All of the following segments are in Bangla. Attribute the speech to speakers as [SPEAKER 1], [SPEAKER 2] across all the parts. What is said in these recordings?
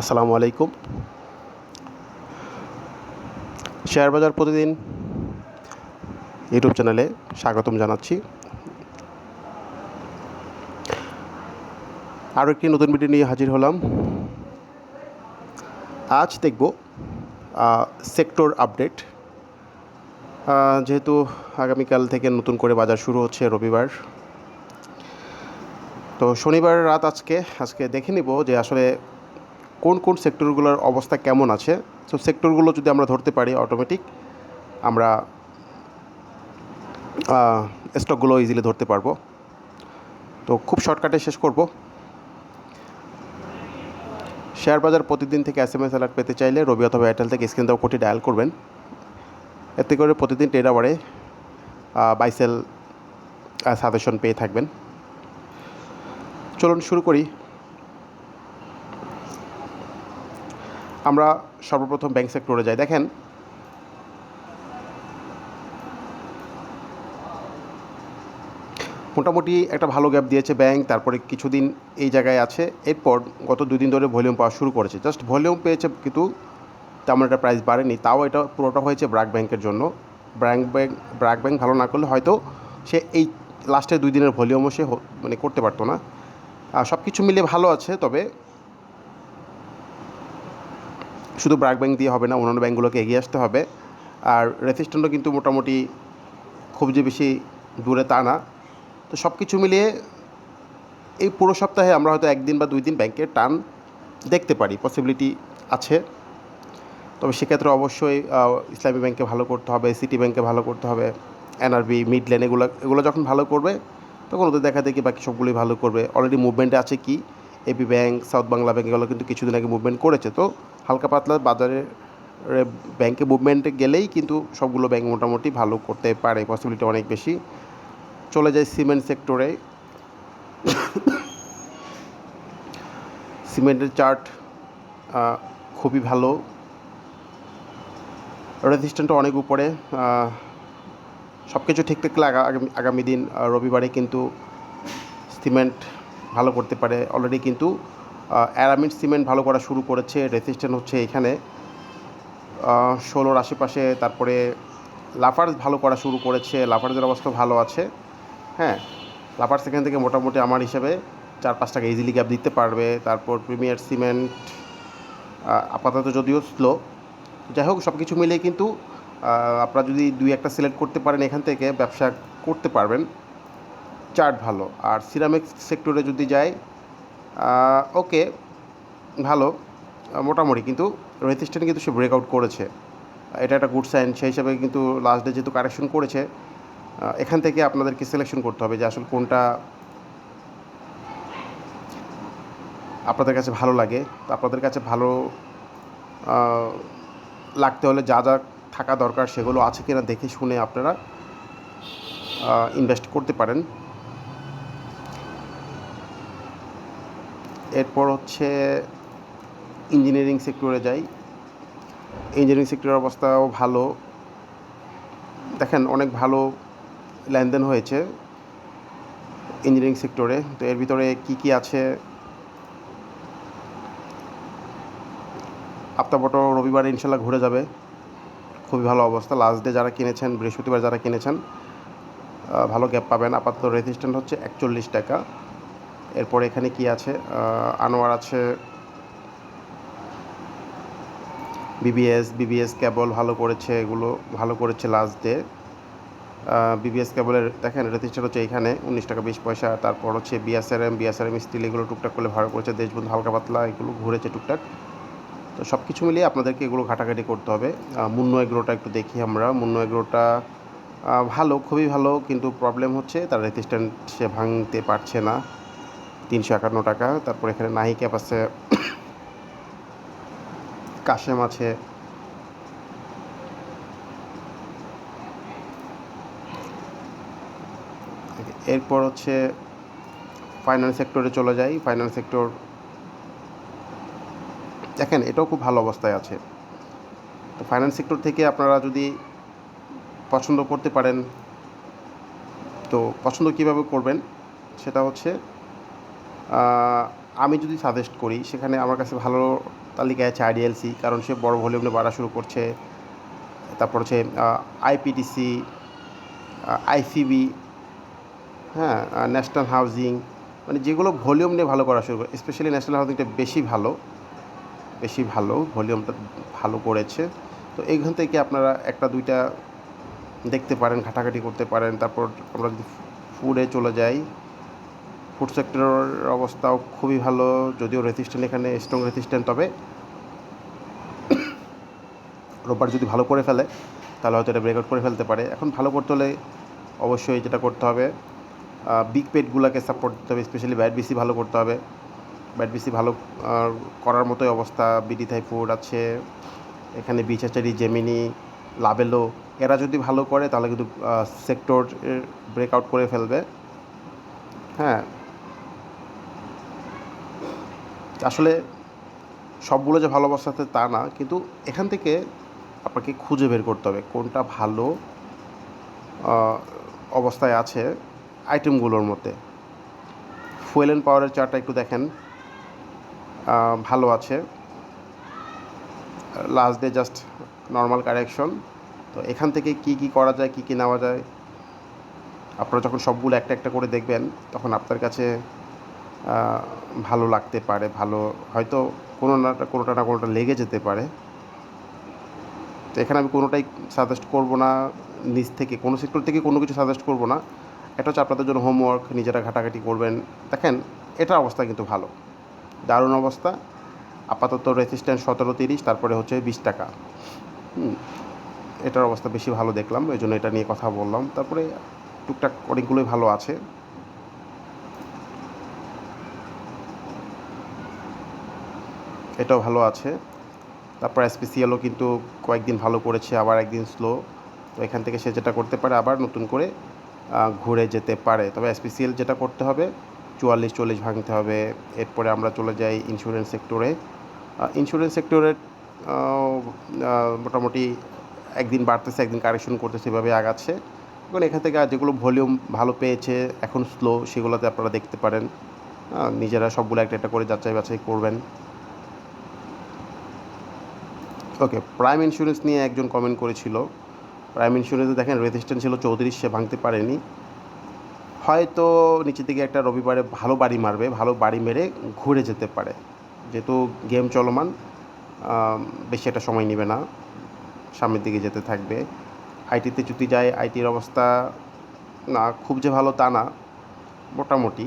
[SPEAKER 1] আসসালামু আলাইকুম। শেয়ার বাজার প্রতিদিন ইউটিউব চ্যানেলে স্বাগতম জানাচ্ছি। আরও একটি নতুন ভিডিও নিয়ে হাজির হলাম। আজ দেখব সেক্টর আপডেট যেহেতু আগামীকাল থেকে নতুন করে বাজার শুরু হচ্ছে রবিবার। তো শনিবার রাত আজকে আজকে দেখে নিব যে আসলে কোন কোন সেক্টরগুলোর অবস্থা কেমন আছে? সো সেক্টরগুলো যদি আমরা ধরতে পারি অটোমেটিক আমরা স্টকগুলো ইজিলি ধরতে পারব। তো খুব শর্টকাটে শেষ করব। শেয়ার বাজার প্রতিদিন থেকে এস এম এস অ্যালার্ট পেতে চাইলে রবি অথবা এয়ারটেল থেকে স্ক্রিন দেওয়া কোটি ডায়াল করবেন। এতে করে প্রতিদিন ট্রেড আওয়ারে বাইসেল সাজেশন পেয়ে থাকবেন। চলুন শুরু করি। আমরা সর্বপ্রথম ব্যাংক সেক্টরে যাই। দেখেন, মোটামুটি একটা ভালো গ্যাপ দিয়েছে ব্যাংক তারপরে কিছুদিন এই জায়গায় আছে। এরপর গত দুই দিন ধরে ভলিউম পাওয়া শুরু করেছে। জাস্ট ভলিউম পেয়েছে কিন্তু তেমন একটা প্রাইস বাড়েনি। তাও এটা পুরোটা হয়েছে ব্র্যাক ব্যাংকের জন্য। ব্র্যাঙ্ক ব্যাংক ব্র্যাক ব্যাংক ভালো না করলে হয়তো সে এই লাস্টের দুই দিনের ভলিউমও সে মানে করতে পারতো না। সব কিছু মিলিয়ে ভালো আছে, তবে শুধু ব্র্যাক ব্যাংক দিয়ে হবে না, অন্যান্য ব্যাঙ্কগুলোকে এগিয়ে আসতে হবে। আর রেসিস্ট্যান্টও কিন্তু মোটামুটি খুব যে বেশি দূরে তা না। তো সব কিছু মিলিয়ে এই পুরো সপ্তাহে আমরা হয়তো একদিন বা দুই দিন ব্যাংকের টান দেখতে পারি পসিবিলিটি আছে। তবে সেক্ষেত্রে অবশ্যই ইসলামী ব্যাংকে ভালো করতে হবে সিটি ব্যাংকে ভালো করতে হবে এনআরবি মিডল্যান্ড এগুলো এগুলো যখন ভালো করবে, তখন ওদের দেখা দেখি বাকি সবগুলোই ভালো করবে। অলরেডি মুভমেন্টে আছে কি AB bank South Bangla bank এগুলো কিন্তু কিছুদিন আগে মুভমেন্ট করেছে। তো হালকা পাতলা বাজারে ব্যাংকে মুভমেন্টে গেলেই কিন্তু সবগুলো ব্যাংক মোটামুটি ভালো করতে পারে। পসিবিলিটি অনেক বেশি। চলে যায় সিমেন্ট সেক্টরে সিমেন্টের চার্ট খুবই ভালো। রেজিস্ট্যান্টও অনেক উপরে। সব কিছু ঠিক থাকলে আগামী আগামী দিন রবিবারে কিন্তু সিমেন্ট ভালো করতে পারে। অলরেডি কিন্তু অ্যারামিড সিমেন্ট ভালো করা শুরু করেছে রেজিস্ট্যান্ট হচ্ছে এখানে। ষোলোর আশেপাশে তারপরে লাফার্স ভালো করা শুরু করেছে, লাফার্সের অবস্থা ভালো আছে। হ্যাঁ লাফার্স এখান থেকে মোটামুটি আমার হিসাবে চার পাঁচ টাকা ইজিলি গ্যাপ দিতে পারবে। তারপর প্রিমিয়ার সিমেন্ট আপাতত যদিও স্লো যাই হোক সব কিছু মিলিয়ে কিন্তু আপনারা যদি দুই একটা সিলেক্ট করতে পারেন এখান থেকে, ব্যবসা করতে পারবেন। চার্ট ভালো। আর সিরামিক সেক্টরে যদি যাই ওকে, ভালো, মোটামুটি। কিন্তু রেজিস্ট্যান্ট কিন্তু সে ব্রেকআউট করেছে। এটা একটা গুড সাইন সেই হিসাবে কিন্তু লাস্ট ডে যেহেতু কারেকশন করেছে এখান থেকে আপনাদেরকে সিলেকশন করতে হবে যে আসলে কোনটা আপনাদের কাছে ভালো লাগে। তো আপনাদের কাছে ভালো লাগতে হলে যা যা থাকা দরকার সেগুলো আছে কিনা দেখে শুনে আপনারা ইনভেস্ট করতে পারেন। এরপর হচ্ছে ইঞ্জিনিয়ারিং সেক্টরে যাই। ইঞ্জিনিয়ারিং সেক্টরের অবস্থাও ভালো। দেখেন, অনেক ভালো লেনদেন হয়েছে ইঞ্জিনিয়ারিং সেক্টরে তো এর ভিতরে কি কি আছে? আপ্তাবটো রবিবার ইনশাল্লাহ ঘুরে যাবে। খুবই ভালো অবস্থা। লাস্ট ডে যারা কিনেছেন, বৃহস্পতিবার যারা কিনেছেন ভালো গ্যাপ পাবেন। আপাতত রেজিস্ট্যান্ট হচ্ছে একচল্লিশ টাকা। এরপর এখানে কি আছে? আনোয়ার আছে। বিবিএস বিবিএস কেবল ভালো করেছে এগুলো, ভালো করেছে লাস্ট ডে বিবিএস কেবলের দেখেন রেজিস্টার হচ্ছে এখানে, উনিশ টাকা বিশ পয়সা। তারপর হচ্ছে বিএসআরএম বিএসআরএম স্টিল এগুলো টুকটাক করলে ভালো করেছে। দেশবন্ধু হালকা পাতলা, এগুলো ঘুরেছে টুকটাক। তো সব কিছু মিলিয়ে আপনাদেরকে এগুলো ঘাটাঘাটি করতে হবে। মুন্ন এগ্রোটা একটু দেখি আমরা। মুন্ন এগ্রোটা ভালো, খুবই ভালো, কিন্তু প্রবলেম হচ্ছে, তার রেজিস্ট্যান্ট সে ভাঙতে পারছে না। তিনশো একান্ন টাকা। তারপর এখানে নাহি ক্যাপ আছে, কাশেম আছে। এরপর হচ্ছে ফাইন্যান্স সেক্টরে চলে যাই। ফাইন্যান্স সেক্টর দেখেন, এটাও খুব ভালো অবস্থায় আছে। তো ফাইন্যান্স সেক্টর থেকে আপনারা যদি পছন্দ করতে পারেন, তো পছন্দ কীভাবে করবেন? সেটা হচ্ছে আমি যদি সাজেস্ট করি, সেখানে আমার কাছে ভালো তালিকায় আছে আইডিএলসি কারণ সে বড় ভলিউমে বাড়া শুরু করছে। তারপর হচ্ছে আইপিটিসি আইসিবি হ্যাঁ ন্যাশনাল হাউজিং মানে যেগুলো ভলিউম নিয়ে ভালো করা শুরু করে স্পেশালি ন্যাশনাল হাউজিংটা বেশি ভালো বেশি ভালো ভলিউমটা ভালো করেছে। তো এইখান থেকে আপনারা একটা, দুইটা দেখতে পারেন, ঘাটাঘাটি করতে পারেন। তারপর আমরা যদি ফুডে চলে যাই ফুড সেক্টরের অবস্থাও খুবই ভালো, যদিও রেসিস্ট্যান্ট এখানে স্ট্রং রেসিস্ট্যান্ট তবে রোববার যদি ভালো করে ফেলে, তাহলে হয়তো এটা ব্রেকআউট করে ফেলতে পারে। এখন ভালো করতে হলে অবশ্যই যেটা করতে হবে বিগ পেটগুলোকে সাপোর্ট দিতে হবে স্পেশালি ব্যাট বিসি ভালো করতে হবে। ব্যাট বিসি ভালো করার মতোই অবস্থা বিডি থাই ফুড আছে, এখানে বিচ বিচাচারি জেমিনি লাবেলো এরা যদি ভালো করে, তাহলে কিন্তু সেক্টর ব্রেকআউট করে ফেলবে। হ্যাঁ আসলে সবগুলো যে ভালো অবস্থাতে তা না, কিন্তু এখান থেকে আপনাকে খুঁজে বের করতে হবে কোনটা ভালো অবস্থায় আছে আইটেমগুলোর মধ্যে। ফুয়েল অ্যান্ড পাওয়ারের চার্টটা একটু দেখেন। ভালো আছে। Last day just normal correction তো এখান থেকে কি কি করা যায়, কি কি নেওয়া যায়, আপনারা যখন সবগুলো একটা একটা করে দেখবেন, তখন আপনার কাছে ভালো লাগতে পারে, ভালো, হয়তো কোনো না কোনোটা না কোনোটা লেগে যেতে পারে। তো এখানে আমি কোনোটাই সাজেস্ট করব না নিজ থেকে, কোনো সেক্টর থেকে কোনো কিছু সাজেস্ট করব না। এটা হচ্ছে আপনাদের জন্য হোমওয়ার্ক নিজেরা ঘাটাঘাটি করবেন। দেখেন এটার অবস্থা কিন্তু ভালো। দারুণ অবস্থা। আপাতত রেসিস্ট্যান্স সতেরো তিরিশ, তারপরে হচ্ছে বিশ টাকা। এটার অবস্থা বেশি ভালো দেখলাম এই জন্য এটা নিয়ে কথা বললাম। তারপরে টুকটাক অনেকগুলোই ভালো আছে। এটাও ভালো আছে। তারপর এসপিসিএলও কিন্তু কয়েকদিন ভালো করেছে, আবার একদিন স্লো তো এখান থেকে সে যেটা করতে পারে আবার নতুন করে ঘুরে যেতে পারে। তবে এসপিসিএল যেটা করতে হবে, চুয়াল্লিশ, চল্লিশ ভাঙতে হবে। এরপরে আমরা চলে যাই ইন্স্যুরেন্স সেক্টরে ইন্স্যুরেন্স সেক্টরের মোটামুটি একদিন বাড়তেছে, একদিন কারেকশন করতেছে, এভাবে আগাচ্ছে। এখন এখান থেকে যেগুলো ভলিউম ভালো পেয়েছে, এখন স্লো সেগুলোতে আপনারা দেখতে পারেন। নিজেরা সবগুলো একটা একটা করে যাচাই বাছাই করবেন। ওকে প্রাইম ইন্স্যুরেন্স নিয়ে একজন কমেন্ট করেছিল। প্রাইম ইন্স্যুরেন্সে দেখেন রেজিস্ট্যান্স ছিল চৌত্রিশ, সে ভাঙতে পারেনি। হয়তো নিচের দিকে একটা রবিবারে ভালো বাড়ি মারবে, ভালো বাড়ি মেরে ঘুরে যেতে পারে। যেহেতু গেম চলমান বেশি একটা সময় নেবে না। সামনের দিকে যেতে থাকবে। আইটিতে যদি যায় আইটির অবস্থা না, খুব যে ভালো তা না, মোটামুটি।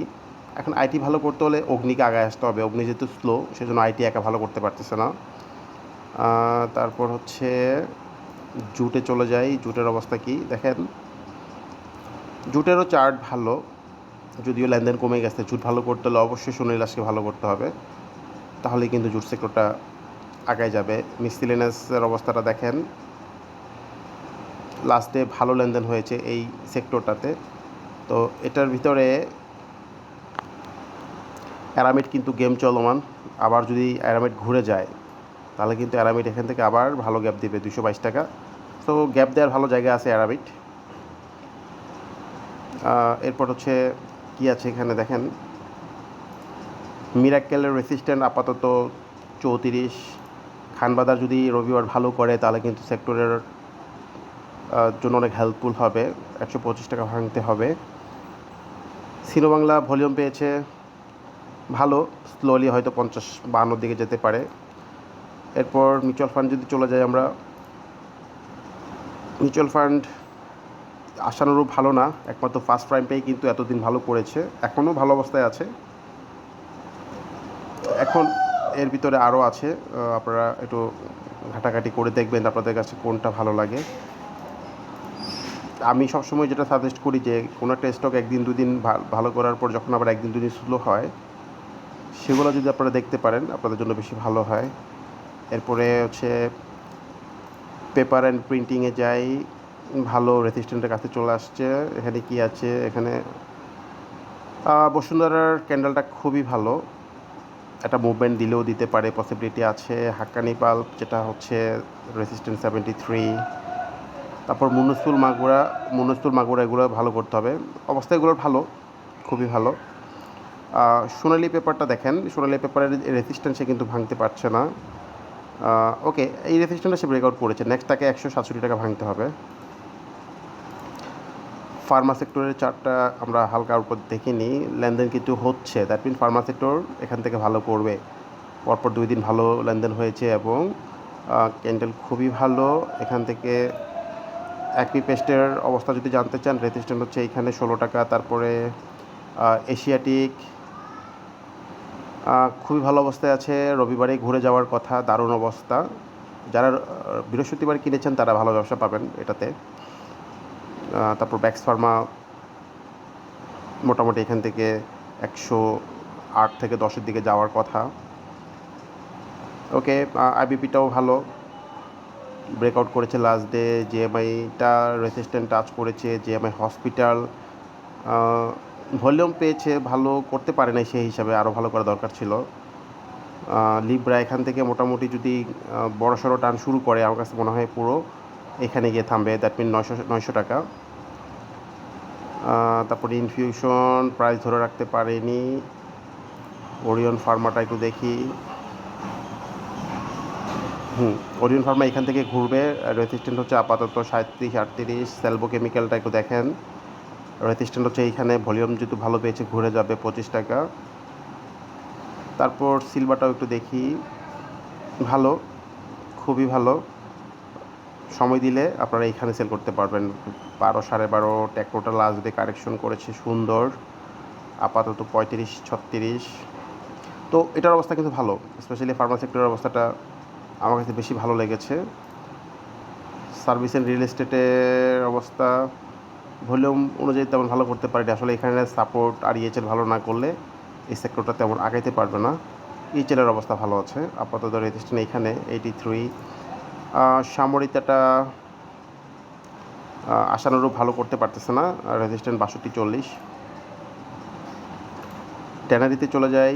[SPEAKER 1] এখন আইটি ভালো করতে হলে অগ্নিকে আগায় আসতে হবে। অগ্নি যেহেতু স্লো সেজন্য আইটি একা ভালো করতে পারতেছে না। তারপর হচ্ছে জুটে চলে যাই। জুটের অবস্থা কি? দেখেন, জুটেরও চার্ট ভালো, যদিও লেনদেন কমে গেছে। জুট ভালো করতে হলে অবশ্যই সোনাইলাসকে ভালো করতে হবে। তাহলে কিন্তু জুট সেক্টরটা আগায় যাবে। মিসিলেনাসের অবস্থাটা দেখেন লাস্টে ভালো লেনদেন হয়েছে এই সেক্টরটাতে তো এটার ভিতরে অ্যারামিড কিন্তু গেম চলমান। আবার যদি অ্যারামিড ঘুরে যায় তাহলে কিন্তু অ্যারামিড এখান থেকে আবার ভালো গ্যাপ দিবে দুশো বাইশ টাকা। তো গ্যাপ দেওয়ার ভালো জায়গা আছে অ্যারামিড এরপর হচ্ছে কি আছে এখানে দেখেন? মিরাক্কেলের রেসিস্ট্যান্ট আপাতত চৌত্রিশ। খানবাদার যদি রবিবার ভালো করে, তাহলে কিন্তু সেক্টরের জন্য অনেক হেল্পফুল হবে। একশো পঁচিশ টাকা ভাঙতে হবে। সিনো বাংলা ভলিউম পেয়েছে ভালো স্লোলি হয়তো পঞ্চাশ বাহান্নর দিকে যেতে পারে। এরপর মিউচুয়াল ফান্ড যদি চলে যাই আমরা মিউচুয়াল ফান্ড আশানুরূপ ভালো না, একমাত্র ফার্স্ট প্রাইমটাই কিন্তু এতদিন ভালো করেছে, এখনও ভালো অবস্থায় আছে। এখন এর ভিতরে আরও আছে আপনারা একটু ঘাটাঘাটি করে দেখবেন আপনাদের কাছে কোনটা ভালো লাগে। আমি সবসময় যেটা সাজেস্ট করি যে, কোনো একটা স্টক একদিন দুদিন ভালো করার পর যখন আবার একদিন দুদিন স্লো হয়, সেগুলো যদি আপনারা দেখতে পারেন, আপনাদের জন্য বেশি ভালো হয়। এরপরে হচ্ছে পেপার অ্যান্ড প্রিন্টিংয়ে যাই, ভালো রেসিস্ট্যান্টের কাছে চলে আসছে, এখানে কি আছে, এখানে বসুন্ধরার ক্যান্ডেলটা খুবই ভালো। একটা মুভমেন্ট দিলেও দিতে পারে পসিবিলিটি আছে। হাক্কানি পাল্প যেটা হচ্ছে রেসিস্ট্যান্ট সেভেন্টি থ্রি তারপর মুনস্তুল মাগুরা মুনস্তুল মাগুরা এগুলো ভালো করতে হবে। অবস্থা এগুলোর ভালো, খুবই ভালো। সোনালি পেপারটা দেখেন, সোনালি পেপারের রেসিস্ট্যান্সে কিন্তু ভাঙতে পারছে না। ওকে এই রেসিস্ট্যান্সটা সে ব্রেকআউট করেছে। নেক্সট তাকে একশো সাতষট্টি টাকা ভাঙতে হবে। ফার্মা সেক্টরের চার্টটা আমরা হালকার উপর দেখিনি লেনদেন কিন্তু হচ্ছে। দ্যাট মিন ফার্মা সেক্টর এখান থেকে ভালো করবে। পরপর দুই দিন ভালো লেনদেন হয়েছে এবং ক্যান্ডেল খুবই ভালো। এখান থেকে একই পেস্টের অবস্থা যদি জানতে চান রেজিস্ট্যান্ট হচ্ছে এখানে ষোলো টাকা। তারপরে এশিয়াটিক খুবই ভালো অবস্থায় আছে। রবিবারে ঘুরে যাওয়ার কথা, দারুণ অবস্থা। যারা বৃহস্পতিবার কিনেছেন, তারা ভালো ব্যবসা পাবেন এটাতে। তারপর ব্যাক্স ফার্মা মোটামুটি এখান থেকে একশো আট থেকে দশের দিকে যাওয়ার কথা। ওকে আইবিপিটাও ভালো। ব্রেকআউট করেছে লাস্ট ডে জিএমআইটা রেসিস্ট্যান্ট টাচ করেছে জিএমআই হসপিটাল ভলিউম পেয়েছে, ভালো করতে পারে নাই সেই হিসাবে আরও ভালো করা দরকার ছিল। লিব্রা এখান থেকে মোটামুটি যদি বড় সড়ো টান শুরু করে আমার কাছে মনে হয় পুরো, এখানে গিয়ে থামবে। দ্যাট মিন নয়শো নয়শো টাকা। তারপরে ইনফিউশন প্রাইস ধরে রাখতে পারেনি। ওরিয়ন ফার্মাটা একটু দেখি। হুম ওরিয়ন ফার্মা এখান থেকে ঘুরবে। রেসিস্ট্যান্ট হচ্ছে আপাতত সাঁত্রিশ, আটত্রিশ। সেলবো কেমিক্যালটা একটু দেখেন। রেসিস্ট্যান্ট হচ্ছে এইখানে ভলিউম যেহেতু ভালো পেয়েছে, ঘুরে যাবে পঁচিশ টাকা। তারপর সিলভারটাও একটু দেখি। ভালো, খুবই ভালো। সময় দিলে আপনারা এইখানে সেল করতে পারবেন। বারো, সাড়ে বারো ট্যাক্টোটা লাস্ট ডে কারেকশন করেছে, সুন্দর। আপাতত পঁয়ত্রিশ, ছত্রিশ। তো এটার অবস্থা কিন্তু ভালো স্পেশালি ফার্মা সেক্টরের অবস্থাটা আমার কাছে বেশি ভালো লেগেছে। সার্ভিস অ্যান্ড রিয়েল এস্টেটের অবস্থা ভলিউম অনুযায়ী তেমন ভালো করতে পারেনি। আসলে এখানে সাপোর্ট আর ইএচএল ভালো না করলে এই সেক্টরটা তেমন আগাইতে পারবে না। ইএচএলের অবস্থা ভালো আছে। আপাতত রেজিস্ট্রেশন এখানে এইটি থ্রি সামরিতাটা আশানুরূপ ভালো করতে পারতেছে না। রেজিস্ট্যান্ট বাষট্টি চল্লিশ। ট্যানারিতে চলে যাই।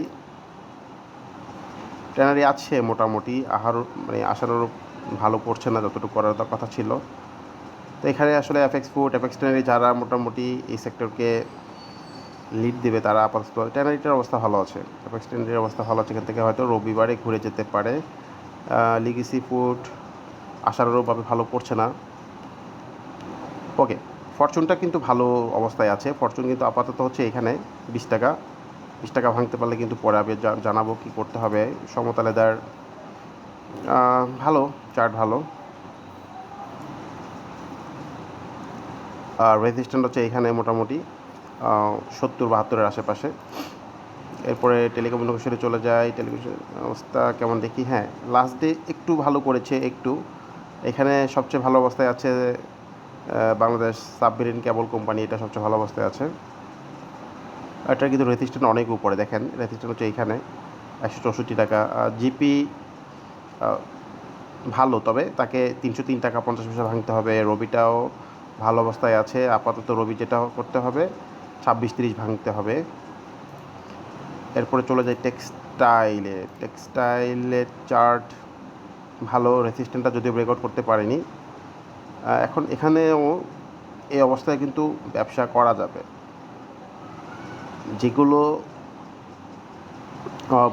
[SPEAKER 1] ট্যানারি আছে মোটামুটি। আহার মানে আশানুরূপ ভালো করছে না, যতটুকু করার কথা ছিল। তো এখানে আসলে এফএক্স ফুড এফএক্স ট্যানারি যারা মোটামুটি এই সেক্টরকে লিড দেবে তারা আপাতত ট্যানারিটার অবস্থা ভালো আছে। এফএক্স ট্যানারির অবস্থা ভালো আছে এখান থেকে হয়তো রবিবারে ঘুরে যেতে পারে। লিগেসি ফুড আশানুরূপভাবে ভালো করছে না। ওকে ফরচুনটা কিন্তু ভালো অবস্থায় আছে। ফরচুন কিন্তু আপাতত হচ্ছে এখানে বিশ টাকা। বিশ টাকা ভাঙতে পারলে কিন্তু পরে আমি জানাব কী করতে হবে। সমতা লেদার আহ, ভালো চার্ট ভালো। আর রেজিস্ট্যান্ট হচ্ছে এখানে মোটামুটি সত্তর বাহাত্তরের আশেপাশে। এরপরে টেলিকমিউনিকেশনে চলে যায় টেলিভিশন অবস্থা কেমন দেখি? হ্যাঁ লাস্ট ডে একটু ভালো করেছে, একটু। এখানে সবচেয়ে ভালো অবস্থায় আছে বাংলাদেশ সাবমেরিন কেবল কোম্পানি এটা সবচেয়ে ভালো অবস্থায় আছে। এটা কিন্তু রেজিস্ট্যান্ট অনেক উপরে, দেখেন রেজিস্ট্যান্ট হচ্ছে এইখানে একশো চৌষট্টি টাকা। জিপি ভালো, তবে তাকে তিনশো তিন টাকা পঞ্চাশ পয়সা ভাঙতে হবে। রবিটাও ভালো অবস্থায় আছে। আপাতত রবি যেটা করতে হবে, ছাব্বিশ তিরিশ ভাঙতে হবে। এরপরে চলে যায় টেক্সটাইলে। টেক্সটাইলের চার্ট ভালো রেসিস্ট্যান্টটা যদিও ব্রেকআউট করতে পারেনি। এখন এখানেও এই অবস্থায় কিন্তু ব্যবসা করা যাবে। যেগুলো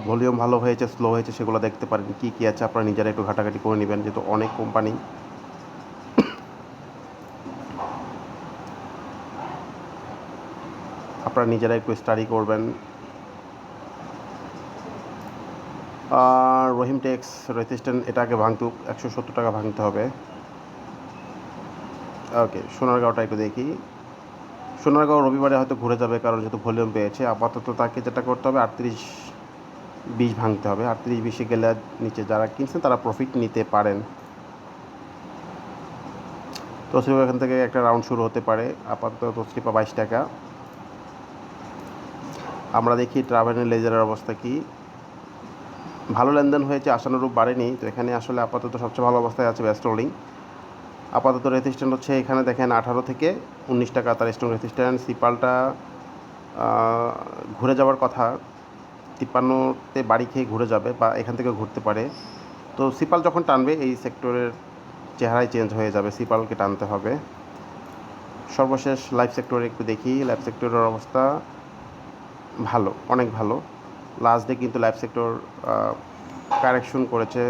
[SPEAKER 1] ভলিউম ভালো হয়েছে স্লো হয়েছে, সেগুলো দেখতে পারেন। কী কী আছে, আপনারা নিজেরা একটু ঘাটাঘাটি করে নেবেন। যেহেতু অনেক কোম্পানি আপনারা নিজেরা একটু স্টাডি করবেন। আর রহিম টেক্স রেজিস্ট্যান্ট এটাকে ভাঙতে একশো সত্তর টাকা ভাঙতে হবে। ওকে সোনারগাঁওটা একটু দেখি। সোনারগাঁও রবিবারে হয়তো ঘুরে যাবে কারণ যেহেতু ভলিউম পেয়েছে, আপাতত তাকে যেটা করতে হবে, আটত্রিশ বিশ ভাঙতে হবে। আটত্রিশ বিশে গেলে নিচে যারা কিনছেন, তারা প্রফিট নিতে পারেন। তসরিফা এখান থেকে একটা রাউন্ড শুরু হতে পারে, আপাতত তসরিফা বাইশ টাকা। আমরা দেখি ট্রাভেল লেজারের অবস্থা কি। ভালো লেনদেন হয়েছে, আশানুরূপ বাড়েনি। তো এখানে আসলে আপাতত সবচেয়ে ভালো অবস্থায় আছে ব্যস্ত হোল্ডিং আপাতত রেজিস্ট্যান্ট হচ্ছে এখানে দেখেন আঠারো থেকে উনিশ টাকা, তার স্ট্রং রেজিস্ট্যান্ট সিপালটা ঘুরে যাওয়ার কথা। তিপ্পান্নতে বাড়ি খেয়ে ঘুরে যাবে বা এখান থেকে ঘুরতে পারে। তো সিপাল যখন টানবে, এই সেক্টরের চেহারাই চেঞ্জ হয়ে যাবে। সিপালকে টানতে হবে। সর্বশেষ লাইফ সেক্টরে একটু দেখি। লাইফ সেক্টরের অবস্থা ভালো, অনেক ভালো। লাস্ট ডে কিন্তু লাইফ সেক্টর কারেকশন করেছে।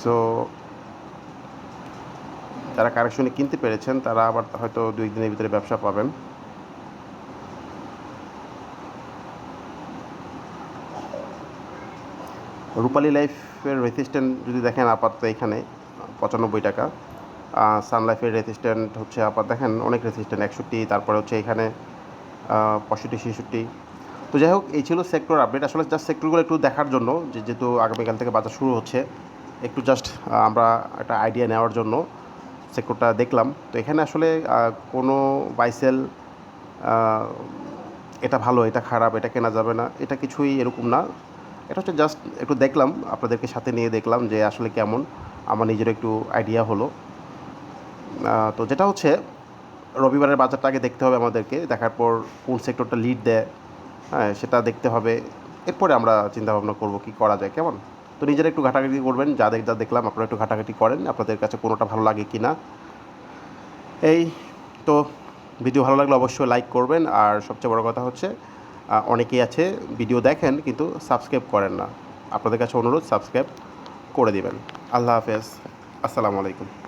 [SPEAKER 1] সো যারা কারেকশনে কিনতে পেরেছেন, তারা আবার হয়তো দুই দিনের ভিতরে ব্যবসা পাবেন। রূপালী লাইফের রেসিস্ট্যান্ট যদি দেখেন আপাতত এখানে, পঁচানব্বই টাকা। সান লাইফের রেসিস্ট্যান্ট হচ্ছে, আপাত দেখেন অনেক রেসিস্ট্যান্ট একষট্টি, তারপরে হচ্ছে এখানে পঁয়ষট্টি, ছেষট্টি। তো যাই হোক, এই ছিল সেক্টর আপডেট আসলে জাস্ট সেক্টরগুলো একটু দেখার জন্য, যে যেহেতু আগামীকাল থেকে বাজার শুরু হচ্ছে, একটু জাস্ট আমরা একটা আইডিয়া নেওয়ার জন্য সেক্টরটা দেখলাম। তো এখানে আসলে কোনো বাইসেল এটা ভালো, এটা খারাপ, এটা কেনা যাবে না, এটা কিছুই এরকম না। এটা হচ্ছে জাস্ট একটু দেখলাম, আপনাদেরকে সাথে নিয়ে দেখলাম যে আসলে কেমন। আমার নিজের একটু আইডিয়া হলো। তো যেটা হচ্ছে রবিবারের বাজারটা আগে দেখতে হবে আমাদেরকে, দেখার পর কোন সেক্টরটা লিড দেয় হ্যাঁ সেটা দেখতে হবে। এরপরে আমরা চিন্তা ভাবনা করব কি করা যায়, কেমন? তো নিজেরা একটু ঘাটাঘাটি করবেন, যা দেখ যা দেখলাম, আপনারা একটু ঘাটাঘাটি করেন, আপনাদের কাছে কোনোটা ভালো লাগে কি না এই তো, ভিডিও ভালো লাগলে অবশ্যই লাইক করবেন, আর সবচেয়ে বড় কথা হচ্ছে অনেকেই আছে, ভিডিও দেখেন, কিন্তু সাবস্ক্রাইব করেন না। আপনাদের কাছে অনুরোধ সাবস্ক্রাইব করে দিবেন। আল্লাহ হাফেজ। আসসালামু আলাইকুম।